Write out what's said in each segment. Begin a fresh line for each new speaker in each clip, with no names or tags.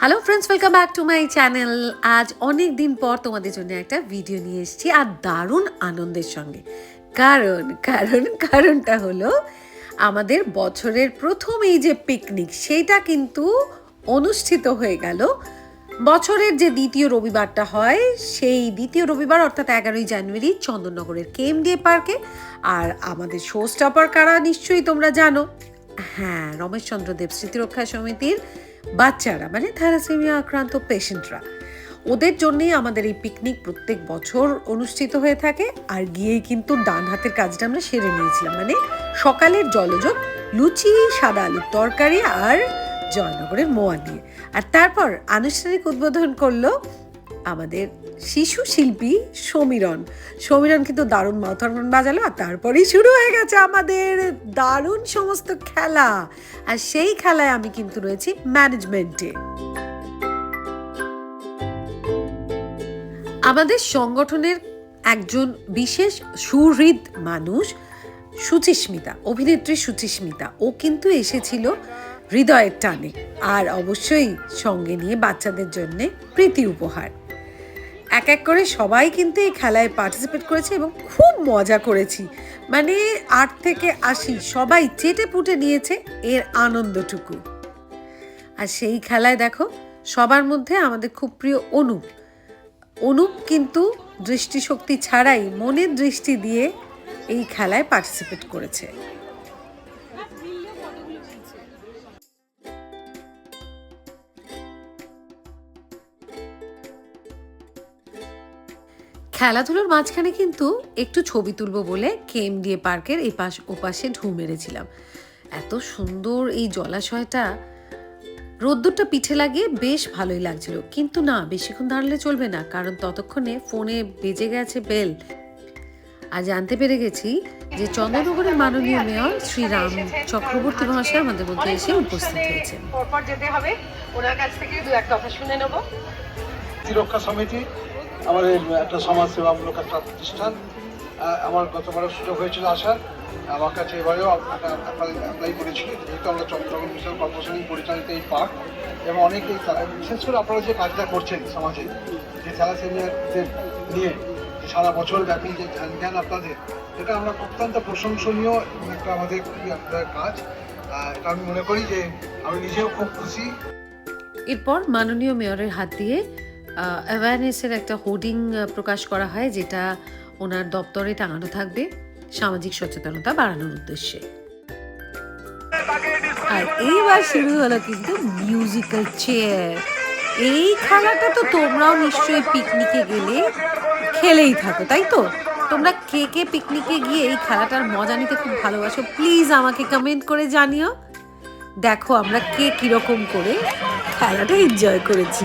Hello friends welcome back to my channel আজ অনেক দিন পর তোমাদের জন্য একটা ভিডিও নিয়ে এসেছি আর দারুণ আনন্দের সঙ্গে। কারণ কারণ, কারণটা হলো আমাদের বছরের প্রথম এই যে পিকনিক সেইটা কিন্তু অনুষ্ঠিত হয়ে গেল। বছরের যে দ্বিতীয় রবিবারটা হয়, সেই দ্বিতীয় রবিবার অর্থাৎ এগারোই জানুয়ারি চন্দননগরের কেএমডিএ পার্কে আর আমাদের শো স্টপার কারা, নিশ্চয়ই তোমরা জানো। হ্যাঁ রমেশচন্দ্র দেব স্মৃতিরক্ষা সমিতির বাচ্চারা মানে থ্যালাসেমিয়া আক্রান্ত পেশেন্টরা, ওদের জন্যেই আমাদের এই পিকনিক প্রত্যেক বছর অনুষ্ঠিত হয়ে থাকে। আর গিয়েই কিন্তু ডান হাতের কাজটা আমরা সেরে নিয়েছিলাম। মানে সকালের জলযোগ, লুচি, সাদা আলুর তরকারি আর জয়নগরের মোয়া দিয়ে আর তারপর আনুষ্ঠানিক উদ্বোধন করল আমাদের শিশু শিল্পী সমীরণ। সমীরণ কিন্তু দারুণ মাউথরমন বাজালো আর তারপরেই শুরু হয়ে গেছে আমাদের দারুণ সমস্ত খেলা। আর সেই খেলায় আমি কিন্তু রয়েছি ম্যানেজমেন্টে আমাদের সংগঠনের একজন বিশেষ সুহৃদ মানুষ সুচিস্মিতা, অভিনেত্রী সুচিস্মিতা। ও কিন্তু এসেছিল হৃদয়ের টানে আর অবশ্যই সঙ্গে নিয়ে বাচ্চাদের জন্যে প্রীতি উপহার। এক এক করে সবাই কিন্তু এই খেলায় পার্টিসিপেট করেছে এবং খুব মজা করেছি। মানে আট থেকে আশি সবাই চেটে পুটে নিয়েছে এর আনন্দটুকু। আর সেই খেলায় দেখো, সবার মধ্যে আমাদের খুব প্রিয় অনুপ। অনুপ কিন্তু দৃষ্টিশক্তি ছাড়াই মনের দৃষ্টি দিয়ে এই খেলায় পার্টিসিপেট করেছে। খেলাধুলোর মাঝখানে কিন্তু একটু ছবি তুলবো বলে কেএমডিএ পার্কের এই এপাশ ওপাশে ঢু মেরেছিলাম। এত সুন্দর এই জলাশয়টা রোদ্দুরটা পিঠে লাগিয়ে বেশ ভালোই লাগছিল। কিন্তু না বেশিক্ষণ দাঁড়ালে চলবে না কারণ ততক্ষণে ফোনে বেজে গেছে বেল। আর জানতে পেরে গেছি যে চন্দ্রনগরের মাননীয় মেয়র শ্রীরাম চক্রবর্তী মহাশয় আমাদের মধ্যে এসে উপস্থিত হয়েছে
পরপর যেতে হবে। ওনার কাছ থেকে দু এক কথা শুনে নেব।
সমিতি আমাদের একটা সমাজ সেবামূলক একটা প্রতিষ্ঠান আমার গতবারও সুযোগ হয়েছিল আসার। আমার কাছে এবারেও অ্যাপ্লাই করেছিল যেহেতু আমরা চন্দ্রগ্রাম মিশন কর্পোরেশনই পরিচালিত এই পার্ক, এবং অনেকেই তারা- বিশেষ করে আপনারা যে কাজটা করছেন সমাজে, যে থ্যালাসেমিয়াদের নিয়ে সারা বছর ব্যাপী যে ধ্যান জ্ঞান আপনাদের, এটা আমরা অত্যন্ত প্রশংসনীয় এবং একটা আমাদের কাজ। এটা আমি মনে করি যে আমি নিজেও খুব খুশি।
এরপর মাননীয় মেয়রের হাত দিয়ে অ্যাওয়ারনেসের একটা হোর্ডিং প্রকাশ করা হয়, যেটা ওনার দপ্তরে টাঙানো থাকবে সামাজিক সচেতনতা বাড়ানোর উদ্দেশ্যে। আর এইবার শুরু হলো কিন্তু মিউজিক্যাল চেয়ার এই খেলাটা তো তোমরাও নিশ্চয়ই পিকনিকে গেলে খেলেই থাকো, তাই তো? তোমরা কে কে পিকনিকে গিয়ে এই খেলাটার মজা নিতে খুব ভালোবাসো প্লিজ আমাকে কমেন্ট করে জানিও। দেখো আমরা কে কীরকম করে খেলাটা এনজয় করেছি।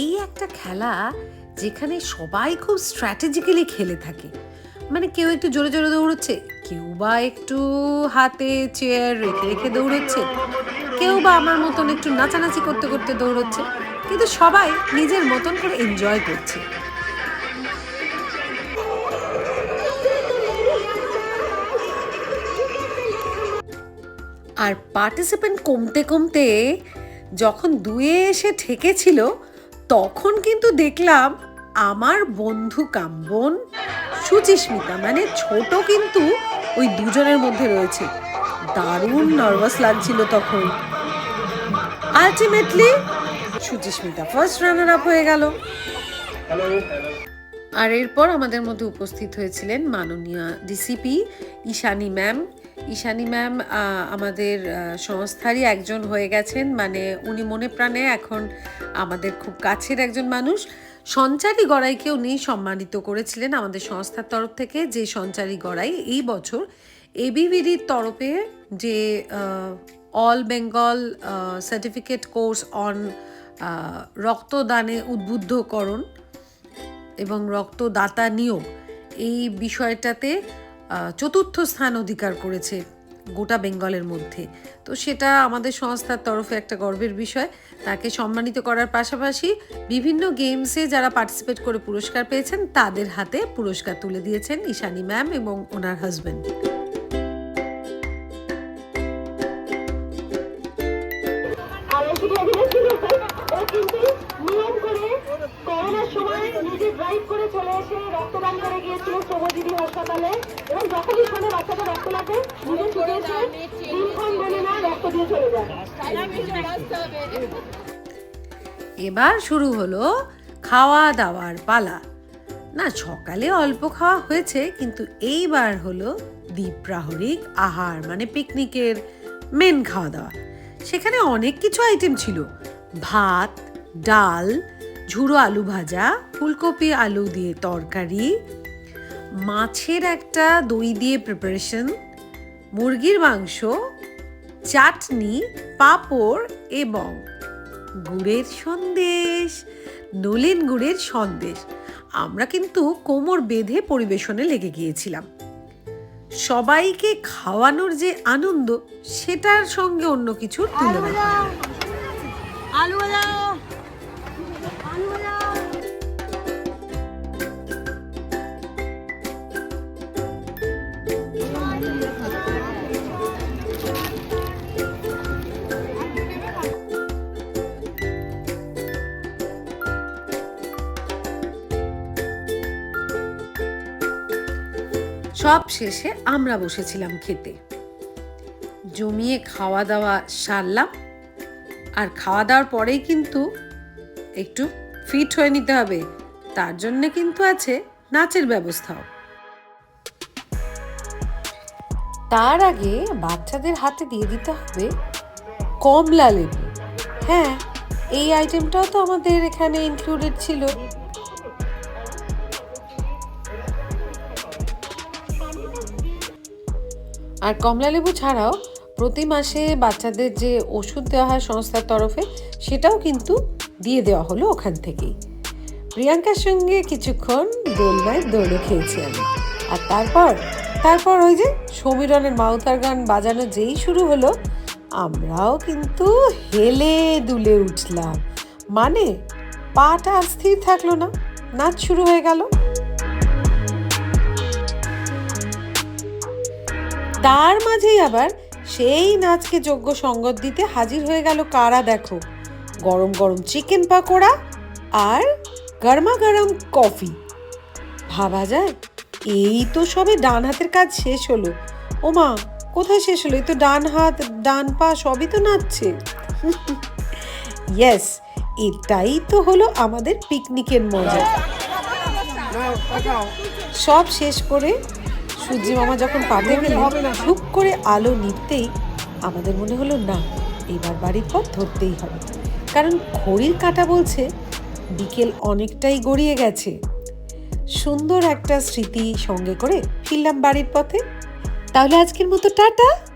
এই একটা খেলা যেখানে সবাই খুব স্ট্র্যাটেজিক্যালি খেলে থাকে। মানে কেউ একটু জোরে জোরে দৌড়চ্ছে, কেউ বা একটু হাতে চেয়ার রেখে রেখে দৌড়চ্ছে, কেউ বা আমার মতন একটু নাচানাচি করতে করতে দৌড়চ্ছে, কিন্তু সবাই নিজের মতন করে এনজয় করছে। আর পার্টিসিপেন্ট কমতে কমতে যখন দুয়ে এসে ঠেকেছিল তখন কিন্তু দেখলাম আমার বন্ধু কাম্বন, সুচিস্মিতা মানে ছোট কিন্তু ওই দুজনের মধ্যে রয়েছে। দারুণ নার্ভাস লাগছিল তখন। Ultimately Suchismita first runner up হয়ে গেল। আর এরপর আমাদের মধ্যে উপস্থিত হয়েছিলেন মাননীয় DCP Ishani ma'am Ishani ma'am আমাদের সংস্থারই একজন হয়ে গেছেন। মানে উনি মনে প্রাণে এখন আমাদের খুব কাছের একজন মানুষ। সঞ্চারী গড়াইকে উনি সম্মানিত করেছিলেন আমাদের সংস্থার তরফ থেকে, যে সঞ্চারী গড়াই এই বছর এবিভিডির তরফে যে all Bengal certificate course on রক্তদানে উদ্বুদ্ধকরণ এবং রক্তদাতা নিয়োগ, এই বিষয়টাতে চতুর্থ স্থান অধিকার করেছে গোটা বেঙ্গলের মধ্যে। তো সেটা আমাদের সংস্থার তরফে একটা গর্বের বিষয়। তাকে সম্মানিত করার পাশাপাশি বিভিন্ন গেমসে যারা পার্টিসিপেট করে পুরস্কার পেয়েছেন, তাদের হাতে পুরস্কার তুলে দিয়েছেন ঈশানী ম্যাম এবং ওনার হাজব্যান্ড
ড্রাইভ করে চলে এসে রক্তদান করে গিয়েছিল শ্রমজীবী হাসপাতালে এবং যখনই শোনে বাচ্চাটা রক্ত লাগে নিজে এসে দিনক্ষণ বলে না, রক্ত দিয়ে চলে যায়।
এবার শুরু হলো খাওয়া দাওয়ার পালা। না, সকালে অল্প খাওয়া হয়েছে, কিন্তু এইবার হলো দ্বীপ্রাহরিক আহার মানে পিকনিকের মেন খাওয়া দাওয়া সেখানে অনেক কিছু আইটেম ছিল। ভাত, ডাল ঝুড়ো আলু ভাজা ফুলকপি আলু দিয়ে তরকারি মাছের একটা দই দিয়ে প্রিপারেশন মুরগির মাংস চাটনি পাঁপড় এবং গুড়ের সন্দেশ নলেন গুড়ের সন্দেশ। আমরা কিন্তু কোমর বেঁধে পরিবেশনে লেগে গিয়েছিলাম। সবাইকে খাওয়ানোর যে আনন্দ সেটার সঙ্গে অন্য কিছুর তুলনা
আলু
সব শেষে আমরা বসেছিলাম খেতে। জমিয়ে খাওয়া দাওয়া সারলাম। আর খাওয়া দাওয়ার পরেই কিন্তু একটু ফিট হয়ে নিতে হবে। তার জন্যে কিন্তু আছে নাচের ব্যবস্থাও। তার আগে বাচ্চাদের হাতে দিয়ে দিতে হবে কমলা লেবু। হ্যাঁ এই আইটেমটাও তো আমাদের এখানে ইনক্লুডেড ছিল। আর কমলালেবু ছাড়াও প্রতি মাসে বাচ্চাদের যে ওষুধ দেওয়া হয় সংস্থার তরফে, সেটাও কিন্তু দিয়ে দেওয়া হলো ওখান থেকেই। প্রিয়াঙ্কার সঙ্গে কিছুক্ষণ দোলনায় দোলও খেয়েছি আমি। আর তারপর তারপর ওই যে সমীরনের মাউতার গান বাজানো যেই শুরু হলো, আমরাও কিন্তু হেলে দুলে উঠলাম। মানে পাটা আর স্থির থাকল না, নাচ শুরু হয়ে গেল। তার মাঝেই আবার সেই নাচকে যোগ্য সঙ্গত দিতে হাজির হয়ে গেল কারা দেখো? গরম গরম চিকেন পাকোড়া আর গরমা গরম কফি। ভাবা যায়, এই তো সবে ডান হাতের কাজ শেষ হলো। ওমা, কোথায় শেষ হলো? এই তো ডান হাত, ডান পা সবই তো নাচছে। ইয়েস এটাই তো হলো আমাদের পিকনিকের মজা। সব শেষ করে সূর্যি মামা যখন পাতে গেলেন ঠুক করে আলো নিতেই আমাদের মনে হলো না এবার বাড়ির পথ ধরতেই হবে। কারণ ঘড়ির কাঁটা বলছে বিকেল অনেকটাই গড়িয়ে গেছে। সুন্দর একটা স্মৃতি সঙ্গে করে ফিরলাম বাড়ির পথে। তাহলে আজকের মতো টাটা।